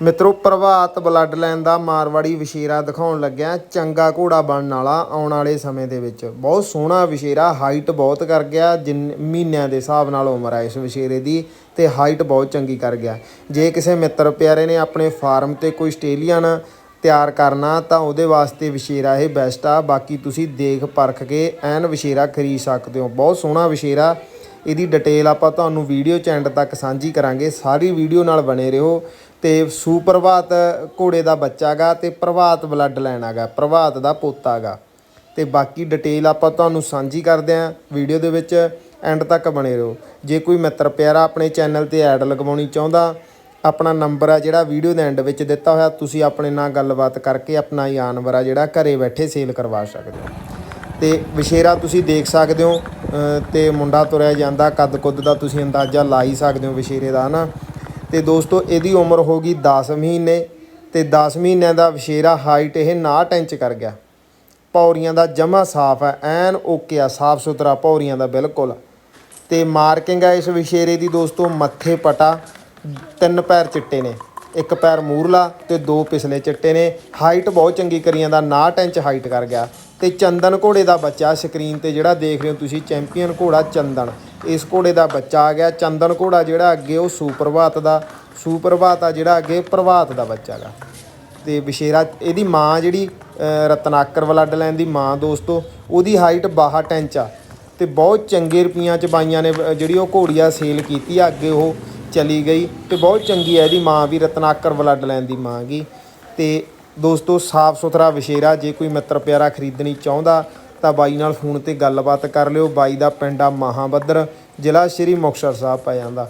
ਮਿੱਤਰੋ, Prabhat blood line ਦਾ ਮਾਰਵਾੜੀ ਵਿਸ਼ੇਰਾ ਦਿਖਾਉਣ ਲੱਗਿਆ ਚੰਗਾ ਘੋੜਾ ਬਣਨ ਵਾਲਾ ਆਉਣ ਵਾਲੇ ਸਮੇਂ ਦੇ ਵਿੱਚ। ਬਹੁਤ ਸੋਹਣਾ ਵਿਸ਼ੇਰਾ, ਹਾਈਟ ਬਹੁਤ ਕਰ ਗਿਆ, ਜਿੰਨ ਮਹੀਨਿਆਂ ਦੇ ਹਿਸਾਬ ਨਾਲ ਉਮਰ ਹੈ ਇਸ ਵਿਸ਼ੇਰੇ ਦੀ ਤੇ ਹਾਈਟ ਬਹੁਤ ਚੰਗੀ ਕਰ ਗਿਆ। ਜੇ ਕਿਸੇ ਮਿੱਤਰ ਪਿਆਰੇ ਨੇ ਆਪਣੇ ਫਾਰਮ ਤੇ ਕੋਈ ਆਸਟ੍ਰੇਲੀਅਨ ਤਿਆਰ ਕਰਨਾ ਤਾਂ ਉਹਦੇ ਵਾਸਤੇ ਵਿਸ਼ੇਰਾ ਇਹ ਬੈਸਟ ਆ। ਬਾਕੀ ਤੁਸੀਂ ਦੇਖ ਪਰਖ ਕੇ ਐਨ ਵਿਸ਼ੇਰਾ ਖਰੀਦ ਸਕਦੇ ਹੋ। ਬਹੁਤ ਸੋਹਣਾ ਵਿਸ਼ੇਰਾ ਇਹਦੀ ਡਿਟੇਲ ਆਪਾਂ ਤੁਹਾਨੂੰ ਵੀਡੀਓ ਚ ਐਂਡ ਤੱਕ ਸਾਂਝੀ ਕਰਾਂਗੇ। ਸਾਰੀ ਵੀਡੀਓ ਨਾਲ ਬਣੇ ਰਹੋ। ਤੇ ਸੁਪ੍ਰਭਾਤ ਘੋੜੇ ਦਾ ਬੱਚਾ ਗਾ ਤੇ ਪ੍ਰਭਾਤ ਬਲੱਡ ਲਾਈਨ ਹੈਗਾ ਪ੍ਰਭਾਤ ਦਾ ਪੋਤਾ ਗਾ। ਤੇ ਬਾਕੀ ਡਿਟੇਲ ਆਪਾਂ ਤੁਹਾਨੂੰ ਸਾਂਝੀ ਕਰਦੇ ਆਂ ਵੀਡੀਓ ਦੇ ਵਿੱਚ ਐਂਡ ਤੱਕ ਬਣੇ ਰਹੋ। ਜੇ ਕੋਈ ਮਿੱਤਰ ਪਿਆਰਾ ਆਪਣੇ ਚੈਨਲ ਤੇ ਐਡ ਲਗਵਾਉਣੀ ਚਾਹੁੰਦਾ, ਆਪਣਾ ਨੰਬਰ ਆ ਜਿਹੜਾ ਵੀਡੀਓ ਦੇ ਐਂਡ ਵਿੱਚ ਦਿੱਤਾ ਹੋਇਆ, ਤੁਸੀਂ ਆਪਣੇ ਨਾਲ ਗੱਲਬਾਤ ਕਰਕੇ ਆਪਣਾ ਜਾਨਵਰ ਆ ਜਿਹੜਾ ਘਰੇ ਬੈਠੇ ਸੇਲ ਕਰਵਾ ਸਕਦੇ ਹੋ। ਤੇ ਵਿਸ਼ੇਰਾ ਤੁਸੀਂ ਦੇਖ ਸਕਦੇ ਹੋ ਅ, ਤੇ ਮੁੰਡਾ ਤੁਰਿਆ ਜਾਂਦਾ ਕੱਦ ਕੁੱਦ ਦਾ ਤੁਸੀਂ ਅੰਦਾਜ਼ਾ ਲਾ ਹੀ ਸਕਦੇ ਹੋ ਵਿਸ਼ੇਰੇ ਦਾ ਹਨਾ? ਤੇ ਦੋਸਤੋ ਇਹਦੀ ਉਮਰ ਹੋ ਗਈ 10 ਮਹੀਨੇ ਤੇ 10 ਮਹੀਨਿਆਂ ਦਾ ਵਿਸ਼ੇਰਾ ਹਾਈਟ ਇਹ 69 ਇੰਚ ਕਰ ਗਿਆ। ਪੌਰੀਆਂ ਦਾ ਜਮਾ ਸਾਫ਼ ਹੈ ਐਨ ਓਕੇ ਆ ਸਾਫ਼ ਸੁਥਰਾ ਪੌਰੀਆਂ ਦਾ ਬਿਲਕੁਲ। ਤੇ ਮਾਰਕਿੰਗ ਆ ਇਸ ਵਿਸ਼ੇਰੇ ਦੀ ਦੋਸਤੋ ਮੱਥੇ ਪਟਾ ਤਿੰਨ ਪੈਰ ਚਿੱਟੇ ਨੇ। ਇੱਕ ਪੈਰ ਮੂਰਲਾ ਤੇ ਦੋ ਪਿਛਲੇ ਚਿੱਟੇ ਨੇ। ਹਾਈਟ ਬਹੁਤ ਚੰਗੀ ਕਰੀਆਂ ਦਾ 69 ਇੰਚ ਹਾਈਟ ਕਰ ਗਿਆ। ਤੇ ਚੰਦਨ ਘੋੜੇ ਦਾ ਬੱਚਾ ਸਕਰੀਨ ਤੇ ਜਿਹੜਾ ਦੇਖ ਰਹੇ ਹੋ ਤੁਸੀਂ ਚੈਂਪੀਅਨ ਘੋੜਾ ਚੰਦਨ। ਇਸ ਘੋੜੇ ਦਾ ਬੱਚਾ ਆ ਗਿਆ। ਚੰਦਨ ਘੋੜਾ ਜਿਹੜਾ ਅੱਗੇ ਉਹ ਸੁਪਰਭਾਤ ਦਾ ਸੁਪਰਭਾਤ ਆ ਜਿਹੜਾ ਅੱਗੇ ਪ੍ਰਭਾਤ ਦਾ ਬੱਚਾ ਗਾ ਤੇ ਵਿਸ਼ੇਰਾ ਇਹਦੀ ਮਾਂ ਜਿਹੜੀ ਅ, ਰਤਨਾਕਰ ਬਲੱਡ ਲਾਈਨ ਦੀ ਮਾਂ ਦੋਸਤੋ ਉਹਦੀ ਹਾਈਟ 62 ਇੰਚ ਆ। ਤੇ ਬਹੁਤ ਚੰਗੇ ਰੁਪਈਆਂ ਚ ਬਾਈਆਂ ਨੇ ਜਿਹੜੀ ਉਹ ਘੋੜੀਆ ਸੇਲ ਕੀਤੀ ਆ ਅੱਗੇ ਉਹ ਚਲੀ ਗਈ ਤੇ ਬਹੁਤ ਚੰਗੀ ਹੈ ਇਹਦੀ ਮਾਂ ਵੀ, ਰਤਨਾਕਰ ਬਲੱਡ ਲਾਈਨ ਦੀ ਮਾਂ ਗਈ ਤੇ ਦੋਸਤੋ ਸਾਫ਼ ਸੁਥਰਾ ਵਿਸ਼ੇਰਾ, ਜੇ ਕੋਈ ਮਿੱਤਰ ਪਿਆਰਾ ਖਰੀਦਣੀ ਚਾਹੁੰਦਾ ਤਾਂ ਬਾਈ ਨਾਲ ਫੋਨ ਤੇ ਗੱਲਬਾਤ ਕਰ ਲਿਓ। ਬਾਈ ਦਾ ਪਿੰਡ ਆ ਮਹਾਬੱਦਰ, ਜ਼ਿਲ੍ਹਾ ਸ਼੍ਰੀ ਮੁਕਤਸਰ ਸਾਹਿਬ ਪੈ ਜਾਂਦਾ।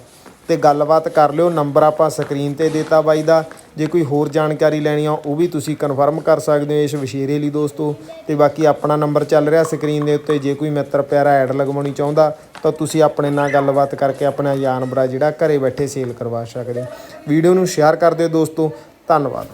ਤੇ ਗੱਲਬਾਤ ਕਰ ਲਿਓ, ਨੰਬਰ ਆਪਾਂ ਸਕਰੀਨ ਤੇ ਦੇਤਾ ਬਾਈ ਦਾ। ਜੇ ਕੋਈ ਹੋਰ ਜਾਣਕਾਰੀ ਲੈਣੀ ਆ, ਉਹ ਵੀ ਤੁਸੀਂ ਕਨਫਰਮ ਕਰ ਸਕਦੇ ਹੋ ਇਸ ਵਿਸ਼ੇਰੇ ਲਈ ਦੋਸਤੋ। ਤੇ ਬਾਕੀ ਆਪਣਾ ਨੰਬਰ ਚੱਲ ਰਿਹਾ ਸਕਰੀਨ ਦੇ ਉੱਤੇ, ਜੇ ਕੋਈ ਮਿੱਤਰ ਪਿਆਰਾ ਐਡ ਲਗਵਾਉਣੀ ਚਾਹੁੰਦਾ, ਤਾਂ ਤੁਸੀਂ ਆਪਣੇ ਨਾਲ ਗੱਲਬਾਤ ਕਰਕੇ ਆਪਣਾ ਜਾਨਵਰ ਆ ਜਿਹੜਾ ਘਰੇ ਬੈਠੇ ਸੇਲ ਕਰਵਾ ਸਕਦੇ ਹੋ। ਵੀਡੀਓ ਨੂੰ ਸ਼ੇਅਰ ਕਰ ਦਿਓ ਦੋਸਤੋ, ਧੰਨਵਾਦ।